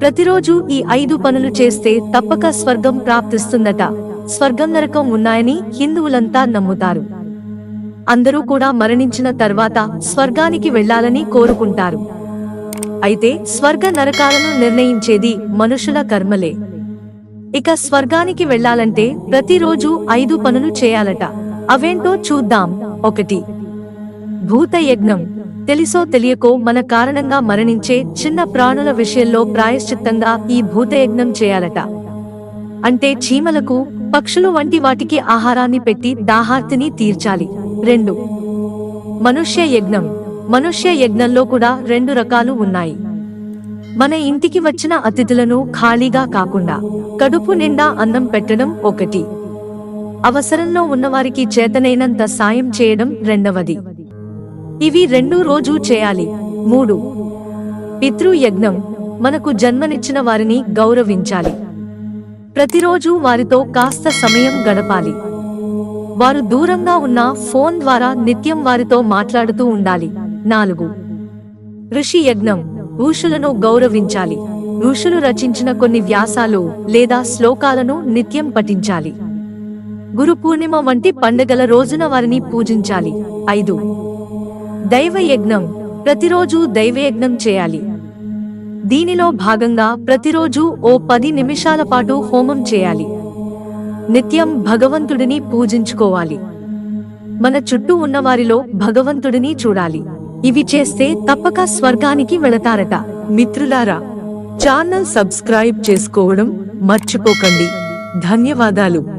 ప్రతిరోజు ఈ ఐదు పనులు చేస్తే తప్పక స్వర్గం ప్రాప్తిస్తుందట. స్వర్గం నరకం ఉన్నాయని హిందువులంతా నమ్ముతారు. అందరూ కూడా మరణించిన తర్వాత స్వర్గానికి వెళ్ళాలని కోరుకుంటారు. అయితే స్వర్గ నరకాలను నిర్ణయించేది మనుషుల కర్మలే. ఇక స్వర్గానికి వెళ్ళాలంటే ప్రతిరోజు ఐదు పనులు చేయాలట. అవేంటో చూద్దాం. ఒకటి. భూత యజ్ఞం తెలిసో తెలియకో మన కారణంగా మరణించే చిన్న ప్రాణుల విషయంలో ప్రాయశ్చిత్తంగా ఈ భూతయజ్ఞం చేయాలట. అంటే చీమలకు పక్షులు వంటి వాటికి ఆహారాన్ని పెట్టి దాహార్తిని తీర్చాలి. రెండు. మనుష్య యజ్ఞం మనుష్య యజ్ఞంలో కూడా రెండు రకాలు ఉన్నాయి. మన ఇంటికి వచ్చిన అతిథులను ఖాళీగా కాకుండా కడుపు నిండా అన్నం పెట్టడం ఒకటి. అవసరంలో ఉన్నవారికి చేతనైనంత సాయం చేయడం రెండవది. ఇవి రెండు రోజు చేయాలి. మూడు. పితృ యజ్ఞం మనకు జన్మనిచ్చిన వారిని గౌరవించాలి. ప్రతిరోజు వారితో కాస్త సమయం గడపాలి. వారు దూరంగా ఉన్న ఫోన్ ద్వారా నిత్యం వారితో మాట్లాడుతూ ఉండాలి. నాలుగు. ఋషి యజ్ఞం ఋషులను గౌరవించాలి. ఋషులు రచించిన కొన్ని వ్యాసాలు లేదా శ్లోకాలను నిత్యం పఠించాలి. గురు పూర్ణిమ వంటి పండుగల రోజున వారిని పూజించాలి. ఐదు. దైవ యజ్ఞం ప్రతిరోజు దైవయజ్ఞం చేయాలి. దీనిలో భాగంగా ప్రతిరోజు ఓ పది నిమిషాల పాటు హోమం చేయాలి. నిత్యం భగవంతుడిని పూజించుకోవాలి. మన చుట్టూ ఉన్నవారిలో భగవంతుడిని చూడాలి. ఇవి చేస్తే తప్పక స్వర్గానికి వెళతారట. మిత్రులారా ఛానల్ సబ్స్క్రైబ్ చేసుకోవడం మర్చిపోకండి. ధన్యవాదాలు.